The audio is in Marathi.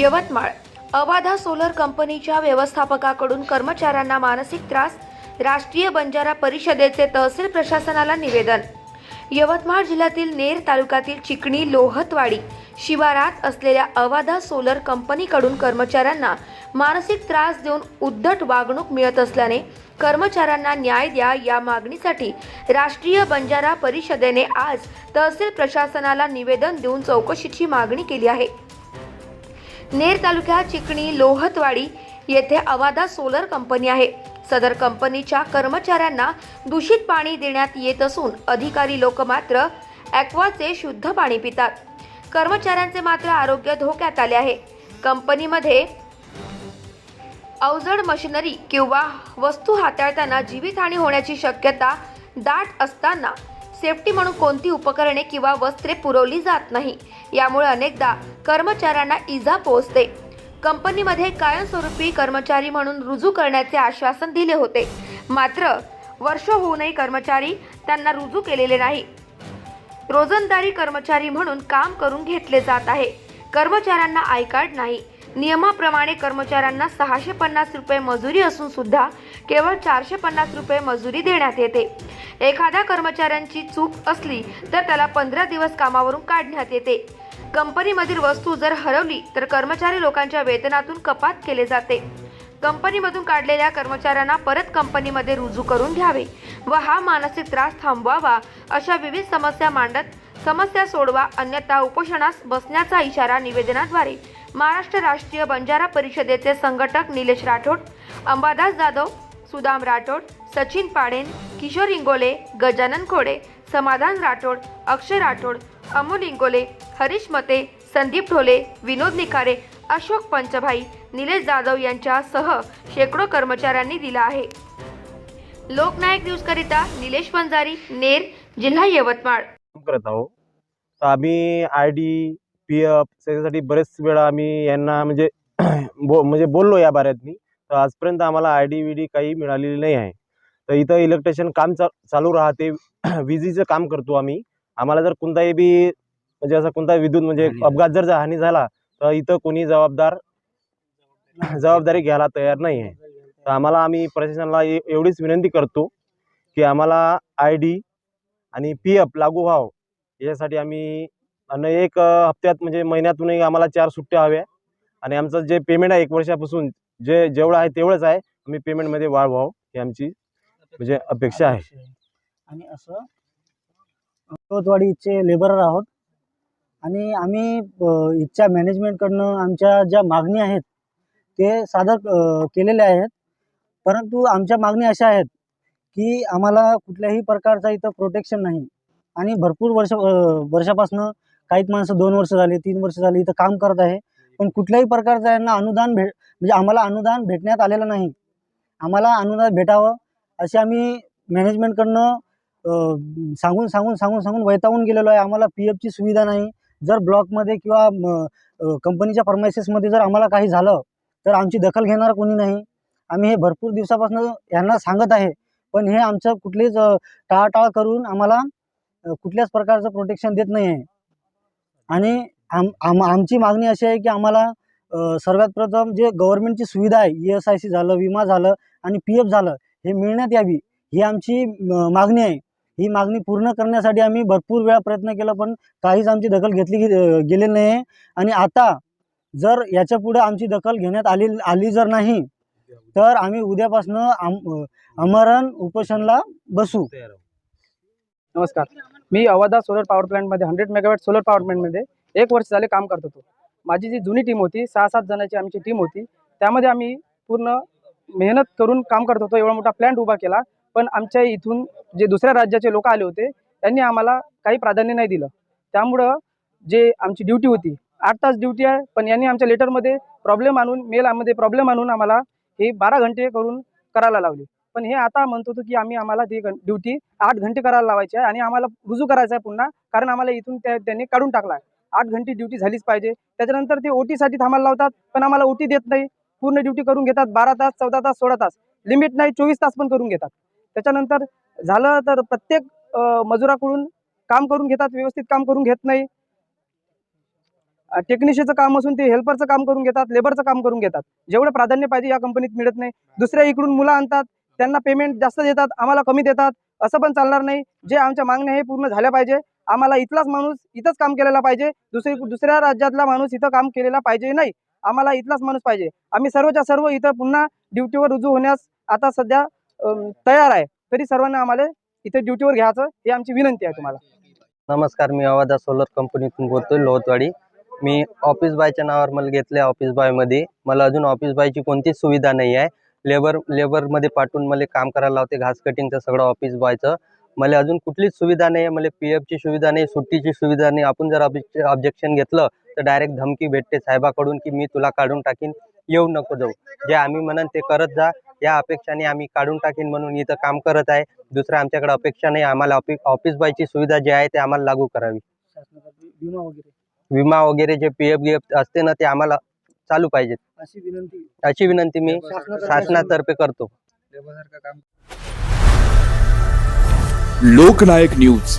यवतमाळ. अवाधा सोलर कंपनीच्या व्यवस्थापकाकडून कर्मचाऱ्यांना मानसिक त्रास राष्ट्रीय बंजारा परिषदेचे तहसील प्रशासनाला निवेदन. यवतमाळ जिल्ह्यातील नेर तालुक्यातील चिकणी लोहतवाडी शिवारात असलेल्या अवाधा सोलर कंपनीकडून कर्मचाऱ्यांना मानसिक त्रास देऊन उद्धट वागणूक मिळत असल्याने कर्मचाऱ्यांना न्याय द्या या मागणीसाठी राष्ट्रीय बंजारा परिषदेने आज तहसील प्रशासनाला निवेदन देऊन चौकशीची मागणी केली आहे. नेर तालुक्यात चिकणी लोहतवाडी येथे अवादा सोलर कंपनी आहे. सदर कंपनीच्या कर्मचाऱ्यांना दूषित पाणी देण्यात येत असून अधिकारी लोक मात्र ॲक्वाचे शुद्ध पाणी पितात. कर्मचाऱ्यांचे मात्र आरोग्य धोक्यात आले आहे. कंपनीमध्ये अवजड मशिनरी किंवा वस्तू हाताळताना जीवितहानी होण्याची शक्यता दाट असताना सेफ्टी म्हणून कोणती उपकरणे किंवा वस्त्रे पुरवली जात नाही. यामुळे अनेकदा कर्मचाऱ्यांना इजा पोहोचते. कंपनीमध्ये कायमस्वरूपी कर्मचारी म्हणून रुजू करण्याचे आश्वासन दिले होते. मात्र वर्ष होऊनही कर्मचारी त्यांना रुजू केलेले नाही. रोजंदारी कर्मचारी म्हणून काम करून घेतले जात आहे. कर्मचाऱ्यांना आय कार्ड नाही. नियमाप्रमाणे कर्मचाऱ्यांना सहाशे पन्नास रुपये मजुरी असून सुद्धा केवळ चारशे पन्नास रुपये मजुरी देण्यात येते. एखाद्या कर्मचाऱ्यांची चूक असली तर त्याला पंधरा दिवस कामावरून काढण्यात येते. कंपनीमधील वस्तू जर हरवली तर कर्मचारी लोकांच्या वेतनातून कपात केले जाते. कंपनीमधून काढलेल्या कर्मचाऱ्यांना परत कंपनीमध्ये रुजू करून घ्यावे व हा मानसिक त्रास थांबवावा अशा विविध समस्या मांडत समस्या सोडवा अन्यथा उपोषणास बसण्याचा इशारा निवेदनाद्वारे महाराष्ट्र राष्ट्रीय बंजारा परिषदेचे संघटक निलेश राठोड अंबादास जाधव सुदाम राठोड सचिन पाडेन किशोर इंगोले गजानन खोडे समाधान राठोड अक्षय राठोड अमोल इंगोले हरीश मते संदीप ढोले विनोद निकारे अशोक पंचभाई निलेश जाधव यांच्यासह शेकडो कर्मचाऱ्यांनी दिला आहे. लोकनायक न्यूज करिता निलेश वंजारी नेर जिल्हा यवतमाळ. करत आहोत. तर आम्ही आय डी पी एफ त्याच्यासाठी बरेच वेळा आम्ही यांना म्हणजे बो म्हणजे बोललो या बाऱ्यातनी. तर आजपर्यंत आम्हाला आय डी वी डी काही मिळालेली नाही आहे. तर इथं इलेक्ट्रिशियन काम चा चालू राहते. विजेचं काम करतो आम्ही. आम्हाला जर कोणताही बी म्हणजे असं कोणता विद्युत म्हणजे अपघात जर हानी झाला तर इथं कोणी जबाबदार जबाबदारी घ्यायला तयार नाही आहे. तर आम्हाला आम्ही प्रशासनाला एवढीच विनंती करतो की आम्हाला आय डी आणि पी एफ लागू व्हावं. याच्यासाठी आम्ही आणि एक हप्त्यात म्हणजे महिन्यातूनही आम्हाला चार सुट्ट्या हव्या. आणि आमचं जे पेमेंट आहे एक वर्षापासून जे जेवढं आहे तेवढंच आहे आम्ही पेमेंटमध्ये वाढ व्हावं ही आमची म्हणजे अपेक्षा आहे. आणि असं कोतवाडीचे लेबरर आहोत. आणि आम्ही इथच्या मॅनेजमेंटकडनं आमच्या ज्या मागणी आहेत ते सादर केलेल्या केलेले आहेत. परंतु आमच्या मागणी अशा आहेत की आम्हाला कुठल्याही प्रकारचा इथं प्रोटेक्शन नाही. आणि भरपूर वर्ष वर्षापासनं काही माणसं दोन वर्ष झाले तीन वर्ष झाली इथं काम करत आहे. पण कुठल्याही प्रकारचं यांना अनुदान भेट म्हणजे आम्हाला अनुदान भेटण्यात आलेलं नाही. आम्हाला अनुदान भेटावं असे आम्ही मॅनेजमेंटकडनं सांगून सांगून सांगून सांगून वैतावून गेलेलो आहे. आम्हाला पी एफची सुविधा नाही. जर ब्लॉकमध्ये किंवा कंपनीच्या फर्मायसेसमध्ये जर आम्हाला काही झालं तर आमची दखल घेणार कोणी नाही. आम्ही हे भरपूर दिवसापासून यांना सांगत आहे. पण हे आमचं कुठलीच टाळाटाळ करून आम्हाला कुठल्याच प्रकारचं प्रोटेक्शन देत नाही आहे आणि आम आम आमची मागणी अशी आहे की आम्हाला सर्वात प्रथम जे गव्हर्नमेंटची सुविधा आहे ई एस आय सी झालं विमा झालं आणि पी एफ झालं हे मिळण्यात यावी ही आमची मागणी आहे. ही मागणी पूर्ण करण्यासाठी आम्ही भरपूर वेळा प्रयत्न केला पण काहीच आमची दखल घेतली गेली गेलेली नाही. आणि आता जर याच्यापुढे आमची दखल घेण्यात आली आली जर नाही तर आम्ही उद्यापासनं आम अमरण उपोषणला बसू. नमस्कार. मी अवादा सोलर पॉवर प्लॅन्टमध्ये हंड्रेड मेगावॅट सोलर पॉवर प्लॅन्टमध्ये एक वर्ष झाले काम करत होतो. माझी जी जुनी टीम होती सहा सात जणांची आमची टीम होती त्यामध्ये आम्ही पूर्ण मेहनत करून काम करत होतो एवढा मोठा प्लॅन्ट उभा केला. पण आमच्या इथून जे दुसऱ्या राज्याचे लोक आले होते त्यांनी आम्हाला काही प्राधान्य नाही दिलं. त्यामुळं जे आमची ड्युटी होती आठ तास ड्युटी आहे पण यांनी आमच्या लेटरमध्ये प्रॉब्लेम आणून मेलामध्ये प्रॉब्लेम आणून आम्हाला हे बारा घंटे करून करायला लावले. पण हे आता म्हणतो होतो की आम्ही आम्हाला ती ड्युटी आठ घंटे करायला लावायची आहे आणि आम्हाला रुजू करायचं आहे पुन्हा कारण आम्हाला इथून त्या त्यांनी काढून टाकला आहे आठ घंटे ड्युटी झालीच पाहिजे. त्याच्यानंतर ते ओटीसाठी थांबायला लावतात पण आम्हाला ओटी देत नाही. पूर्ण ड्युटी करून घेतात बारा तास चौदा तास सोळा तास. लिमिट नाही चोवीस तास पण करून घेतात. त्याच्यानंतर झालं तर प्रत्येक मजुराकडून काम करून घेतात व्यवस्थित काम करून घेत नाही. टेक्निशियनचं काम असून ते हेल्परचं काम करून घेतात लेबरचं काम करून घेतात. जेवढं प्राधान्य पाहिजे या कंपनीत मिळत नाही. दुसऱ्या इकडून मुलं आणतात त्यांना पेमेंट जास्त देतात आम्हाला कमी देतात. असं पण चालणार नाही. जे आमच्या मागण्या हे पूर्ण झाल्या पाहिजे. आम्हाला इथलाच माणूस इथंच काम केलेला पाहिजे. दुसरी दुसऱ्या राज्यातला माणूस इथं काम केलेला पाहिजे नाही. आम्हाला इथलाच माणूस पाहिजे. आम्ही सर्वच्या सर्व इथं पुन्हा ड्युटीवर रुजू होण्यास आता सध्या तयार आहे. तरी सर्वांना आम्हाला इथे ड्युटीवर घ्यायचं ही आमची विनंती आहे तुम्हाला. नमस्कार मी अवादा सोलर कंपनीतून बोलतोय लोहतवाडी. मी ऑफिस बायच्या नावावर मला घेतले ऑफिस बायमध्ये मला अजून ऑफिस बायची कोणतीच सुविधा नाही आहे. लेबर लेबरमध्ये पाठवून मला काम करायला लावते घास कटिंगचं सगळं ऑफिस बॉयचं मला अजून कुठलीच सुविधा नाही आहे. मला पी एफची सुविधा नाही सुट्टीची सुविधा नाही. आपण जर ऑब्जेक्शन घेतलं तर डायरेक्ट धमकी भेटते साहेबाकडून की मी तुला काढून टाकीन येऊ नको जाऊ. जे आम्ही म्हणन ते करत जा या अपेक्षाने आम्ही काढून टाकीन म्हणून इथं काम करत आहे. दुसरं आमच्याकडे अपेक्षा नाही आम्हाला ऑफिस ऑफिस बायची सुविधा जी आहे ते आम्हाला लागू करावी. विमा वगैरे. विमा वगैरे जे पी एफ गी एफ असते ना ते आम्हाला चालू पाहिजेत. अशी विनंती. अशी विनंती मी शासनातर्फे करतो. लोकनायक न्यूज.